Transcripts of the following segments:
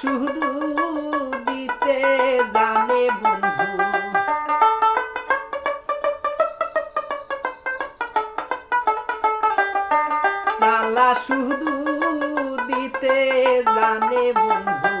শুধু দিতে জানে বন্ধু। চালা শুধু দিতে জানে বন্ধু।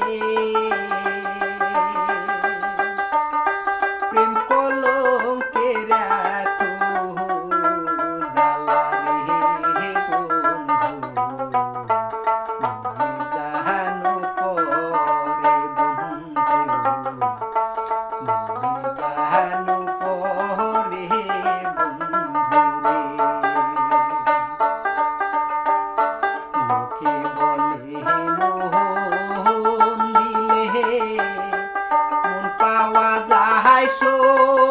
রে পাওয়া যায় শোক